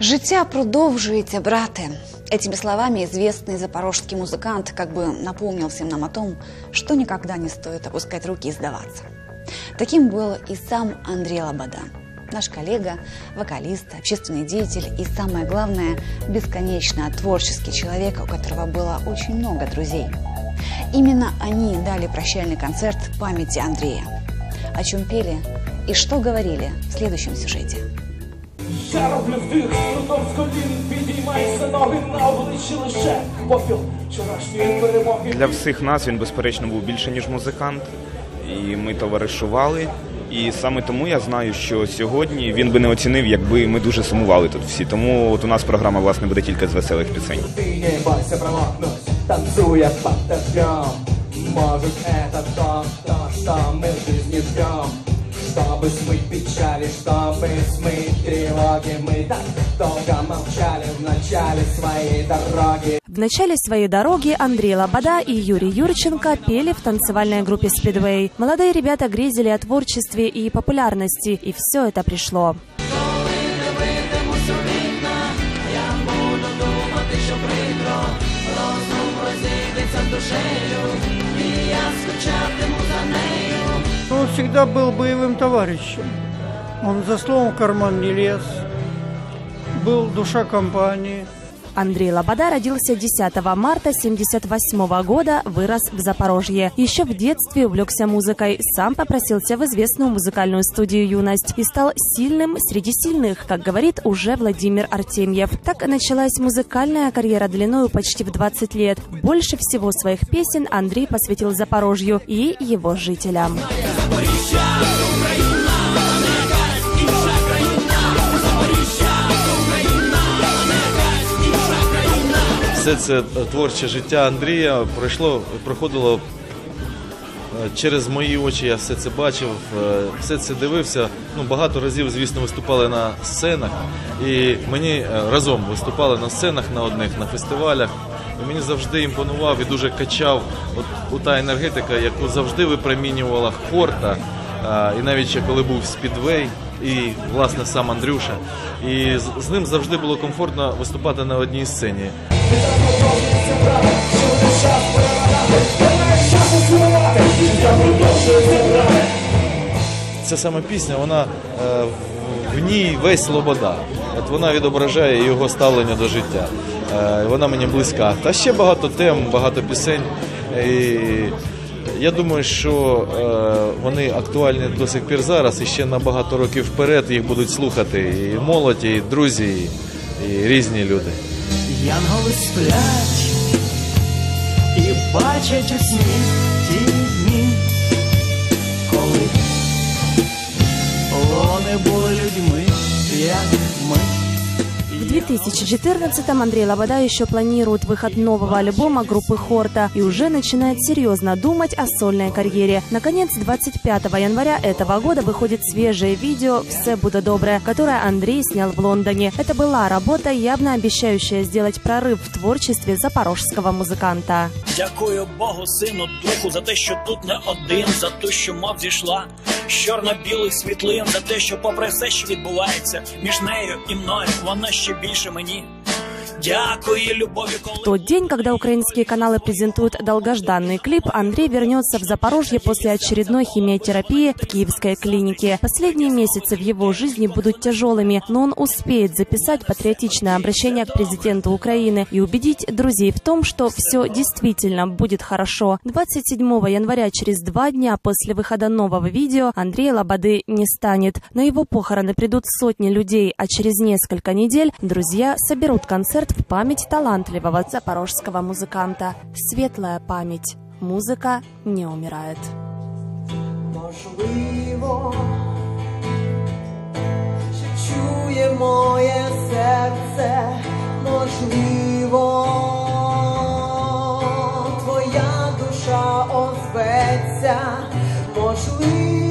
Життя продовжується, брате. Этими словами известный запорожский музыкант как бы напомнил всем нам о том, что никогда не стоит опускать руки и сдаваться. Таким был и сам Андрей Лобода, наш коллега, вокалист, общественный деятель и, самое главное, бесконечно творческий человек, у которого было очень много друзей. Именно они дали прощальный концерт памяти Андрея. О чем пели и что говорили в следующем сюжете. Я роблю вдих, трудом з колін підіймайся ноги на обличчі лише попіл вчорашньої перемоги. Для всіх нас він, безперечно, був більше, ніж музикант, і ми товаришували. І саме тому я знаю, що сьогодні він би не оцінив, якби ми дуже сумували тут всі. Тому от у нас програма власне буде тільки з веселих пісень. Ты не бойся промокнуть, танцуя под дождем Может это то, то, что мы в жизни ждем Чтобы смыть печали, чтобы смыть тревоги Мы так долго молчали в начале своей дороги В начале своей дороги Андрей Лобода и Юрий Юрченко пели в танцевальной группе Speedway. Молодые ребята грезили о творчестве и популярности, и все это пришло. Всегда был боевым товарищем. Он за словом в карман не лез. Был душа компании. Андрей Лобода родился 10 марта 1978 года, вырос в Запорожье. Еще в детстве увлекся музыкой, сам попросился в известную музыкальную студию «Юность» и стал сильным среди сильных, как говорит уже Владимир Артемьев. Так началась музыкальная карьера длиною почти в 20 лет. Больше всего своих песен Андрей посвятил Запорожью и его жителям. Все це творче життя Андрія пройшло, проходило е, через мої очі. Я все це бачив, е, все це дивився. Ну багато разів, звісно, виступали на сценах, і мені е, разом виступали на сценах на одних на фестивалях. І мені завжди імпонував і дуже качав от, та енергетика, яку завжди випромінювала хорта. І навіть ще коли був спідвей, і власне сам Андрюша, і з ним завжди було комфортно виступати на одній сцені. Ця сама пісня, вона е, в- ній весь Лобода. От вона відображає його ставлення до життя. Е, Вона мені близька. Та ще багато тем, багато пісень. І я думаю, що е, вони актуальні до сих пір зараз і ще на багато років вперед їх будуть слухати і молодь, і друзі, і різні люди. Янголи сплять і бачать у сні ті дні, коли вони були людьми, як ми. В 2014-м Андрей Лобода еще планирует выход нового альбома группы Хорта и уже начинает серьезно думать о сольной карьере. Наконец, 25 января этого года выходит свежее видео «Все буде добре», которое Андрей снял в Лондоне. Это была работа, явно обещающая сделать прорыв в творчестве запорожского музыканта. Дякую Богу, сину, духу, за те, що тут не один, за те, що мов зійшла з чорно-білих світлин, за те, що попри все, що відбувається між нею і мною, вона ще більше мені. В тот день, когда украинские каналы презентуют долгожданный клип, Андрей вернется в Запорожье после очередной химиотерапии в киевской клинике. Последние месяцы в его жизни будут тяжелыми, но он успеет записать патриотичное обращение к президенту Украины и убедить друзей в том, что все действительно будет хорошо. 27 января, через два дня после выхода нового видео, Андрея Лободы не станет. На его похороны придут сотни людей, а через несколько недель друзья соберут концерт в память талантливого запорожского музыканта. Светлая память. Музыка не умирает. Можливо, чує моє серце, можливо, твоя душа озветься, можливо.